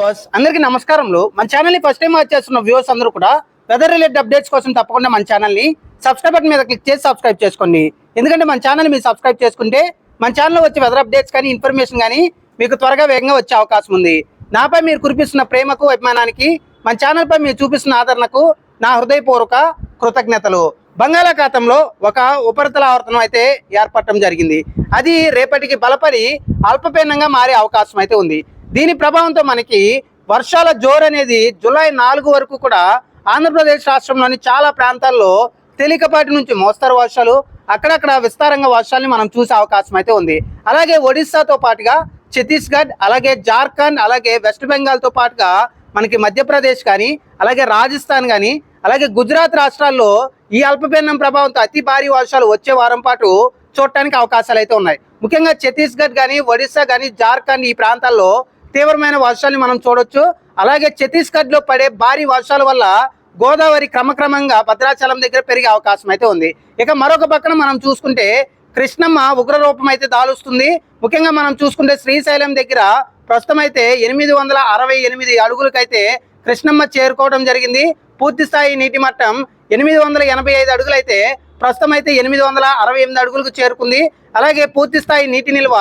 Viewers అందరికీ నమస్కారంలో మన ఛానల్ని ఫస్ట్ టైం వాచ్ చేస్తున్న వ్యూవర్స్ అందరూ కూడా వెదర్ రిలేటెడ్ అప్డేట్స్ కోసం తప్పకుండా మన ఛానల్ని సబ్స్క్రైబ్ బటన్ మీద క్లిక్ చేసి సబ్స్క్రైబ్ చేసుకోండి. ఎందుకంటే మన ఛానల్ మీరు సబ్స్క్రైబ్ చేసుకుంటే మన ఛానల్లో వచ్చే వెదర్ అప్డేట్స్ కానీ ఇన్ఫర్మేషన్ కానీ మీకు త్వరగా వేగంగా వచ్చే అవకాశం ఉంది. నాపై మీరు కురిపిస్తున్న ప్రేమకు అభిమానానికి మన ఛానల్ పై మీరు చూపిస్తున్న ఆదరణకు నా హృదయపూర్వక కృతజ్ఞతలు. బంగాళాఖాతంలో ఒక ఉపరితల ఆవర్తనం అయితే ఏర్పడటం జరిగింది. అది రేపటికి బలపడి అల్పపీనంగా మారే అవకాశం అయితే ఉంది. దీని ప్రభావంతో మనకి వర్షాల జోరు అనేది జూలై నాలుగు వరకు కూడా ఆంధ్రప్రదేశ్ రాష్ట్రంలోని చాలా ప్రాంతాల్లో తేలికపాటి నుంచి మోస్తరు వర్షాలు అక్కడక్కడ విస్తారంగా వర్షాలని మనం చూసే అవకాశం అయితే ఉంది. అలాగే ఒడిస్సాతో పాటుగా ఛత్తీస్గఢ్ అలాగే జార్ఖండ్ అలాగే వెస్ట్ బెంగాల్తో పాటుగా మనకి మధ్యప్రదేశ్ కానీ అలాగే రాజస్థాన్ కానీ అలాగే గుజరాత్ రాష్ట్రాల్లో ఈ అల్పపీడనం ప్రభావంతో అతి భారీ వర్షాలు వచ్చే వారం పాటు చూడటానికి అవకాశాలు అయితే ఉన్నాయి. ముఖ్యంగా ఛత్తీస్గఢ్ కానీ ఒడిస్సా కానీ జార్ఖండ్ ఈ ప్రాంతాల్లో తీవ్రమైన వర్షాలు మనం చూడొచ్చు. అలాగే ఛత్తీస్గఢ్లో పడే భారీ వర్షాల వల్ల గోదావరి క్రమక్రమంగా భద్రాచలం దగ్గర పెరిగే అవకాశం అయితే ఉంది. ఇక మరొక పక్కన మనం చూసుకుంటే కృష్ణమ్మ ఉగ్ర రూపం అయితే దాలుస్తుంది. ముఖ్యంగా మనం చూసుకుంటే శ్రీశైలం దగ్గర ప్రస్తుతం అయితే ఎనిమిది వందల అరవై ఎనిమిది అడుగులకైతే కృష్ణమ్మ చేరుకోవడం జరిగింది. పూర్తి స్థాయి నీటి మట్టం ఎనిమిది వందల ఎనభై ఐదు అడుగులైతే ప్రస్తుతం అయితే ఎనిమిది వందల అరవై ఎనిమిది అడుగులకు చేరుకుంది. అలాగే పూర్తి స్థాయి నీటి నిల్వ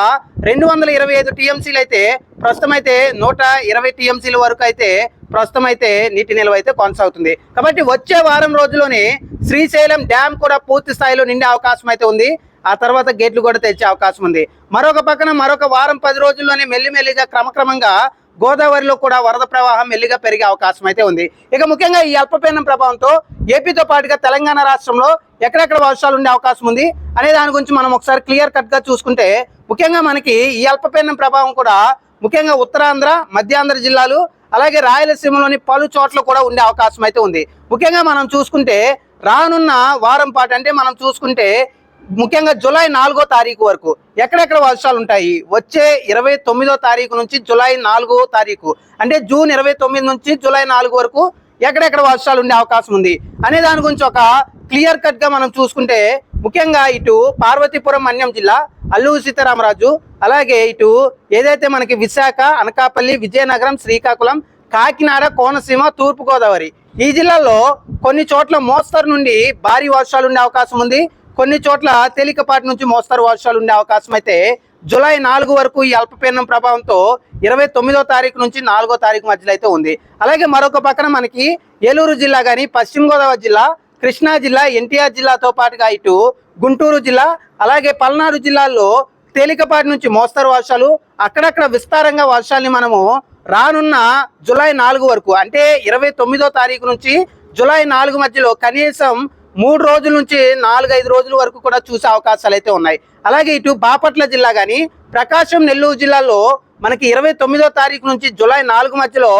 రెండు వందల ఇరవై ఐదు టీఎంసీలు అయితే ప్రస్తుతం అయితే నూట ఇరవై టీఎంసీల వరకు అయితే ప్రస్తుతం అయితే నీటి నిల్వ అయితే కొనసాగుతుంది. కాబట్టి వచ్చే వారం రోజుల్లోనే శ్రీశైలం డ్యామ్ కూడా పూర్తి స్థాయిలో నిండే అవకాశం అయితే ఉంది. ఆ తర్వాత గేట్లు కూడా తెచ్చే అవకాశం ఉంది. మరొక పక్కన మరొక వారం పది రోజుల్లోనే మెల్లిమెల్లిగా క్రమక్రమంగా గోదావరిలో కూడా వరద ప్రవాహం మెల్లిగా పెరిగే అవకాశం అయితే ఉంది. ఇక ముఖ్యంగా ఈ అల్పపీడనం ప్రభావంతో ఏపీతో పాటుగా తెలంగాణ రాష్ట్రంలో ఎక్కడెక్కడ వర్షాలు ఉండే అవకాశం ఉంది అనే దాని గురించి మనం ఒకసారి క్లియర్ కట్గా చూసుకుంటే ముఖ్యంగా మనకి ఈ అల్పపీడనం ప్రభావం కూడా ముఖ్యంగా ఉత్తరాంధ్ర మధ్యాంధ్ర జిల్లాలు అలాగే రాయలసీమలోని పలు చోట్ల కూడా ఉండే అవకాశం అయితే ఉంది. ముఖ్యంగా మనం చూసుకుంటే రానున్న వారం పాటు అంటే మనం చూసుకుంటే ముఖ్యంగా జూలై నాలుగో తారీఖు వరకు ఎక్కడెక్కడ వర్షాలు ఉంటాయి? వచ్చే ఇరవై తొమ్మిదో తారీఖు నుంచి జూలై నాలుగో తారీఖు. అంటే జూన్ ఇరవై తొమ్మిది నుంచి జూలై నాలుగు వరకు ఎక్కడెక్కడ వర్షాలు ఉండే అవకాశం ఉంది? అనే దాని గురించి ఒక క్లియర్ కట్గా మనం చూసుకుంటే ముఖ్యంగా ఇటు పార్వతీపురం మన్యం జిల్లా అల్లూరు సీతారామరాజు అలాగే ఇటు ఏదైతే మనకి విశాఖ అనకాపల్లి విజయనగరం శ్రీకాకుళం కాకినాడ కోనసీమ తూర్పుగోదావరి ఈ జిల్లాలో కొన్ని చోట్ల మోస్తరు నుండి భారీ వర్షాలు ఉండే అవకాశం ఉంది. కొన్ని చోట్ల తేలికపాటి నుంచి మోస్తరు వర్షాలు ఉండే అవకాశం అయితే జూలై నాలుగు వరకు ఈ అల్పపీడనం ప్రభావంతో ఇరవై తొమ్మిదో తారీఖు నుంచి నాలుగో తారీఖు మధ్యలో అయితే ఉంది. అలాగే మరొక పక్కన మనకి ఏలూరు జిల్లా కానీ పశ్చిమ గోదావరి జిల్లా కృష్ణా జిల్లా ఎన్టీఆర్ జిల్లాతో పాటుగా ఇటు గుంటూరు జిల్లా అలాగే పల్నాడు జిల్లాల్లో తేలికపాటి నుంచి మోస్తరు వర్షాలు అక్కడక్కడ విస్తారంగా వర్షాల్ని మనము రానున్న జూలై నాలుగు వరకు అంటే ఇరవై తొమ్మిదో తారీఖు నుంచి జూలై నాలుగు మధ్యలో కనీసం మూడు రోజుల నుంచి నాలుగు ఐదు రోజుల వరకు కూడా చూసే అవకాశాలు అయితే ఉన్నాయి. అలాగే ఇటు బాపట్ల జిల్లా కానీ ప్రకాశం నెల్లూరు జిల్లాలో మనకి ఇరవై తొమ్మిదో తారీఖు నుంచి జూలై నాలుగు మధ్యలో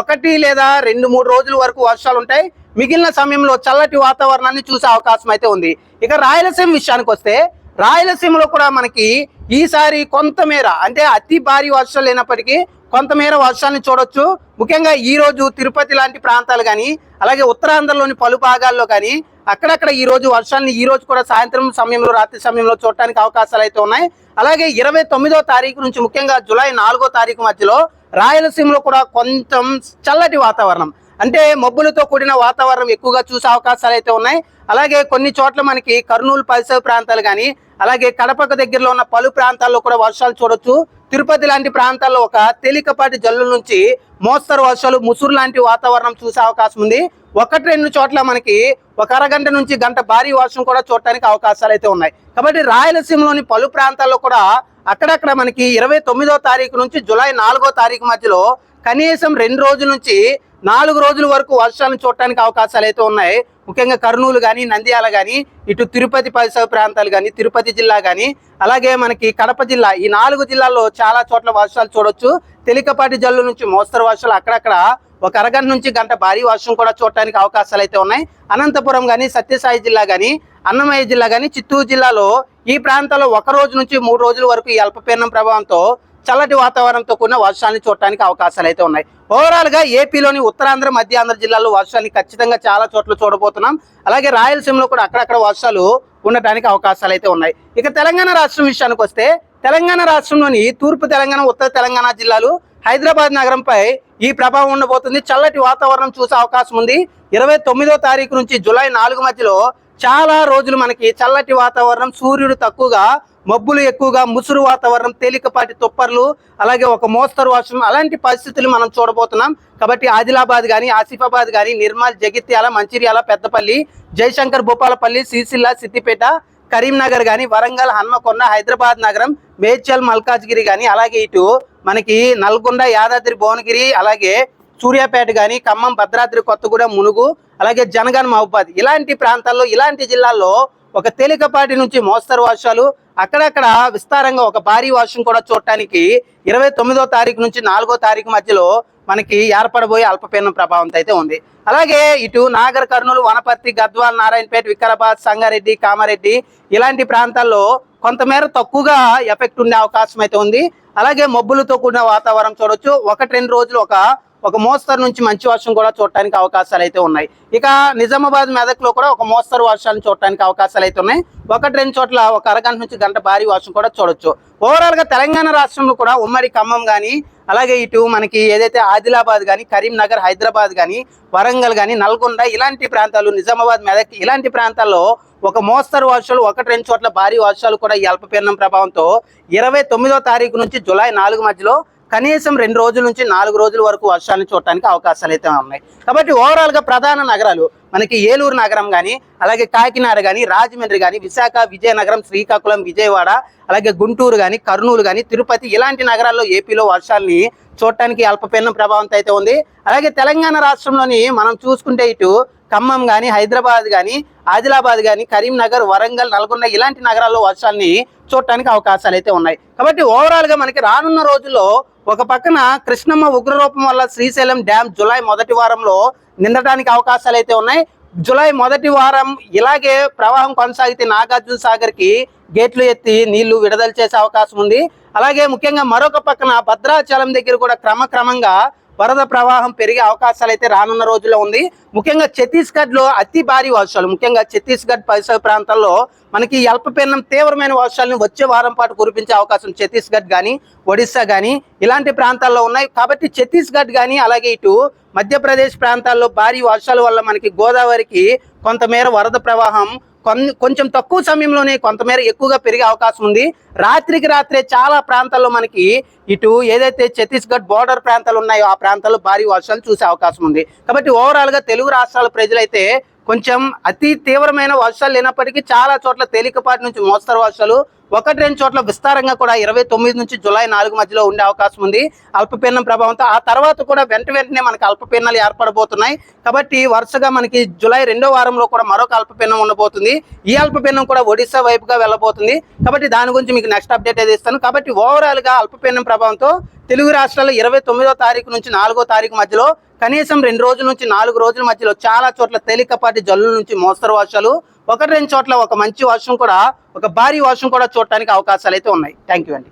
ఒకటి లేదా రెండు మూడు రోజుల వరకు వర్షాలు ఉంటాయి. మిగిలిన సమయంలో చల్లటి వాతావరణాన్ని చూసే అవకాశం అయితే ఉంది. ఇక రాయలసీమ విషయానికి వస్తే రాయలసీమలో కూడా మనకి ఈసారి కొంతమేర అంటే అతి భారీ వర్షాలు లేనప్పటికీ కొంతమేర వర్షాన్ని చూడొచ్చు. ముఖ్యంగా ఈ రోజు తిరుపతి లాంటి ప్రాంతాలు కానీ అలాగే ఉత్తరాంధ్రలోని పలు భాగాల్లో కానీ అక్కడక్కడ ఈ రోజు వర్షాన్ని ఈ రోజు కూడా సాయంత్రం సమయంలో రాత్రి సమయంలో చూడటానికి అవకాశాలు అయితే ఉన్నాయి. అలాగే ఇరవై తొమ్మిదో తారీఖు నుంచి ముఖ్యంగా జూలై నాలుగో తారీఖు మధ్యలో రాయలసీమలో కూడా కొంచెం చల్లటి వాతావరణం. అంటే మబ్బులతో కూడిన వాతావరణం ఎక్కువగా చూసే అవకాశాలు అయితే ఉన్నాయి. అలాగే కొన్ని చోట్ల మనకి కర్నూలు పరిసర ప్రాంతాలు కానీ అలాగే కడపకు దగ్గరలో ఉన్న పలు ప్రాంతాల్లో కూడా వర్షాలు చూడొచ్చు. తిరుపతి లాంటి ప్రాంతాల్లో ఒక తేలికపాటి జల్లుల నుంచి మోస్తరు వర్షాలు ముసురు లాంటి వాతావరణం చూసే అవకాశం ఉంది. ఒకటి రెండు చోట్ల మనకి ఒక అరగంట నుంచి గంట భారీ వర్షం కూడా చూడటానికి అవకాశాలు అయితే ఉన్నాయి. కాబట్టి రాయలసీమలోని పలు ప్రాంతాల్లో కూడా అక్కడక్కడ మనకి ఇరవై తొమ్మిదో తారీఖు నుంచి జూలై నాలుగో తారీఖు మధ్యలో కనీసం రెండు రోజుల నుంచి నాలుగు రోజుల వరకు వర్షాలను చూడటానికి అవకాశాలు అయితే ఉన్నాయి. ముఖ్యంగా కర్నూలు కానీ నంద్యాల కానీ ఇటు తిరుపతి పరిసర ప్రాంతాలు కానీ తిరుపతి జిల్లా కానీ అలాగే మనకి కడప జిల్లా ఈ నాలుగు జిల్లాల్లో చాలా చోట్ల వర్షాలు చూడొచ్చు. తేలికపాటి జల్లు నుంచి మోస్తరు వర్షాలు అక్కడక్కడ ఒక అరగంట నుంచి గంట భారీ వర్షం కూడా చూడటానికి అవకాశాలు అయితే ఉన్నాయి. అనంతపురం కానీ సత్యసాయి జిల్లా కానీ అన్నమయ్య జిల్లా కానీ చిత్తూరు జిల్లాలో ఈ ప్రాంతాల్లో ఒక రోజు నుంచి మూడు రోజుల వరకు ఈ అల్పపీడనం ప్రభావంతో చల్లటి వాతావరణంతో కూడిన వర్షాన్ని చూడటానికి అవకాశాలు అయితే ఉన్నాయి. ఓవరాల్గా ఏపీలోని ఉత్తరాంధ్ర మధ్యాంధ్ర జిల్లాల్లో వర్షాన్ని ఖచ్చితంగా చాలా చోట్ల చూడబోతున్నాం. అలాగే రాయలసీమలో కూడా అక్కడక్కడ వర్షాలు ఉండటానికి అవకాశాలు అయితే ఉన్నాయి. ఇక తెలంగాణ రాష్ట్రం విషయానికి వస్తే తెలంగాణ రాష్ట్రంలోని తూర్పు తెలంగాణ ఉత్తర తెలంగాణ జిల్లాలు హైదరాబాద్ నగరంపై ఈ ప్రభావం ఉండబోతుంది. చల్లటి వాతావరణం చూసే అవకాశం ఉంది. ఇరవై తొమ్మిదో తారీఖు నుంచి జూలై నాలుగు మధ్యలో చాలా రోజులు మనకి చల్లటి వాతావరణం సూర్యుడు తక్కువగా మబ్బులు ఎక్కువగా ముసురు వాతావరణం తేలికపాటి తుప్పర్లు అలాగే ఒక మోస్తరు వర్షం అలాంటి పరిస్థితులు మనం చూడబోతున్నాం. కాబట్టి ఆదిలాబాద్ కానీ ఆసిఫాబాద్ కానీ నిర్మల్ జగిత్యాల మంచిర్యాల పెద్దపల్లి జయశంకర్ భూపాలపల్లి సిరిసిల్ల సిద్దిపేట కరీంనగర్ కానీ వరంగల్ హన్మకొండ హైదరాబాద్ నగరం మేడ్చల్ మల్కాజ్గిరి కానీ అలాగే ఇటు మనకి నల్గొండ యాదాద్రి భువనగిరి అలాగే సూర్యాపేట కానీ ఖమ్మం భద్రాద్రి కొత్తగూడెం మునుగు అలాగే జనగన్ మహబాద్ ఇలాంటి ప్రాంతాల్లో ఇలాంటి జిల్లాల్లో ఒక తేలికపాటి నుంచి మోస్తరు వర్షాలు అక్కడక్కడ విస్తారంగా ఒక భారీ వర్షం కూడా చూడటానికి ఇరవై తొమ్మిదో తారీఖు నుంచి నాలుగో తారీఖు మధ్యలో మనకి ఏర్పడబోయే అల్పపీడనం ప్రభావంతో అయితే ఉంది. అలాగే ఇటు నాగర్ కర్నూలు వనపర్తి గద్వాల్ నారాయణపేట వికారాబాద్ సంగారెడ్డి కామారెడ్డి ఇలాంటి ప్రాంతాల్లో కొంతమేర తక్కువగా ఎఫెక్ట్ ఉండే అవకాశం అయితే ఉంది. అలాగే మబ్బులతో కూడిన వాతావరణం చూడొచ్చు. ఒకటి రెండు రోజులు ఒక ఒక మోస్తరు నుంచి మంచి వర్షం కూడా చూడటానికి అవకాశాలు అయితే ఉన్నాయి. ఇక నిజామాబాద్ మెదక్లో కూడా ఒక మోస్తరు వర్షాలు చూడటానికి అవకాశాలు అయితే ఉన్నాయి. ఒకటి రెండు చోట్ల ఒక అరగంట నుంచి గంట భారీ వర్షం కూడా చూడొచ్చు. ఓవరాల్గా తెలంగాణ రాష్ట్రంలో కూడా ఉమ్మడి ఖమ్మం కానీ అలాగే ఇటు మనకి ఏదైతే ఆదిలాబాద్ కానీ కరీంనగర్ హైదరాబాద్ కానీ వరంగల్ కానీ నల్గొండ ఇలాంటి ప్రాంతాలు నిజామాబాద్ మెదక్ ఇలాంటి ప్రాంతాల్లో ఒక మోస్తరు వర్షాలు ఒకటి రెండు చోట్ల భారీ వర్షాలు కూడా ఈ అల్పపీడనం ప్రభావంతో ఇరవై తొమ్మిదో తారీఖు నుంచి జూలై నాలుగు మధ్యలో కనీసం రెండు రోజుల నుంచి నాలుగు రోజుల వరకు వర్షాలను చూడటానికి అవకాశాలు అయితే ఉన్నాయి. కాబట్టి ఓవరాల్గా ప్రధాన నగరాలు మనకి ఏలూరు నగరం కానీ అలాగే కాకినాడ కానీ రాజమండ్రి కానీ విశాఖ విజయనగరం శ్రీకాకుళం విజయవాడ అలాగే గుంటూరు కానీ కర్నూలు కానీ తిరుపతి ఇలాంటి నగరాల్లో ఏపీలో వర్షాలని చూడటానికి అల్పపీడనం ప్రభావంతో అయితే ఉంది. అలాగే తెలంగాణ రాష్ట్రంలోని మనం చూసుకుంటే ఇటు ఖమ్మం కానీ హైదరాబాద్ కానీ ఆదిలాబాద్ కానీ కరీంనగర్ వరంగల్ నల్గొండ ఇలాంటి నగరాల్లో వర్షాన్ని చూడటానికి అవకాశాలు అయితే ఉన్నాయి. కాబట్టి ఓవరాల్గా మనకి రానున్న రోజుల్లో ఒక పక్కన కృష్ణమ్మ ఉగ్రరూపం వల్ల శ్రీశైలం డ్యామ్ జులై మొదటి వారంలో నిండటానికి అవకాశాలు అయితే ఉన్నాయి. జులై మొదటి వారం ఇలాగే ప్రవాహం కొనసాగితే నాగార్జున సాగర్కి గేట్లు ఎత్తి నీళ్ళు విడుదల చేసే అవకాశం ఉంది. అలాగే ముఖ్యంగా మరొక పక్కన భద్రాచలం దగ్గర కూడా క్రమక్రమంగా వరద ప్రవాహం పెరిగే అవకాశాలు అయితే రానున్న రోజుల్లో ఉంది. ముఖ్యంగా ఛత్తీస్గఢ్లో అతి భారీ వర్షాలు ముఖ్యంగా ఛత్తీస్గఢ్ పరిసర ప్రాంతాల్లో మనకి అల్పపీడనం తీవ్రమైన వర్షాలను వచ్చే వారం పాటు కురిపించే అవకాశం ఛత్తీస్గఢ్ కానీ ఒడిస్సా కానీ ఇలాంటి ప్రాంతాల్లో ఉన్నాయి. కాబట్టి ఛత్తీస్గఢ్ కానీ అలాగే ఇటు మధ్యప్రదేశ్ ప్రాంతాల్లో భారీ వర్షాల వల్ల మనకి గోదావరికి కొంతమేర వరద ప్రవాహం కొంచెం తక్కువ సమయంలోనే కొంతమేర ఎక్కువగా పెరిగే అవకాశం ఉంది. రాత్రికి రాత్రే చాలా ప్రాంతాల్లో మనకి ఇటు ఏదైతే ఛత్తీస్గఢ్ బోర్డర్ ప్రాంతాలు ఉన్నాయో ఆ ప్రాంతాల్లో భారీ వర్షాలు చూసే అవకాశం ఉంది. కాబట్టి ఓవరాల్గా తెలుగు రాష్ట్రాల ప్రజలైతే కొంచెం అతి తీవ్రమైన వర్షాలు లేనప్పటికీ చాలా చోట్ల తేలికపాటి నుంచి మోస్తరు వర్షాలు ఒకటి రెండు చోట్ల విస్తారంగా కూడా ఇరవై తొమ్మిది నుంచి జూలై నాలుగు మధ్యలో ఉండే అవకాశం ఉంది. అల్పపీడనం ప్రభావంతో ఆ తర్వాత కూడా వెంట వెంటనే మనకి అల్పపీడనాలు ఏర్పడబోతున్నాయి. కాబట్టి వరుసగా మనకి జులై రెండో వారంలో కూడా మరొక అల్పపీడనం ఉండబోతుంది. ఈ అల్పపీడనం కూడా ఒడిశా వైపుగా వెళ్ళబోతుంది. కాబట్టి దాని గురించి మీకు నెక్స్ట్ అప్డేట్ అయితే ఇస్తాను. కాబట్టి ఓవరాల్గా అల్పపీడనం ప్రభావంతో తెలుగు రాష్ట్రాల్లో ఇరవై తొమ్మిదో తారీఖు నుంచి నాలుగో తారీఖు మధ్యలో కనీసం రెండు రోజుల నుంచి నాలుగు రోజుల మధ్యలో చాలా చోట్ల తేలికపాటి జల్లుల నుంచి మోస్తరు వర్షాలు ఒకటి రెండు చోట్ల ఒక మంచి వర్షం కూడా ఒక భారీ వర్షం కూడా చూడటానికి అవకాశాలు అయితే ఉన్నాయి. థ్యాంక్ యూ అండి.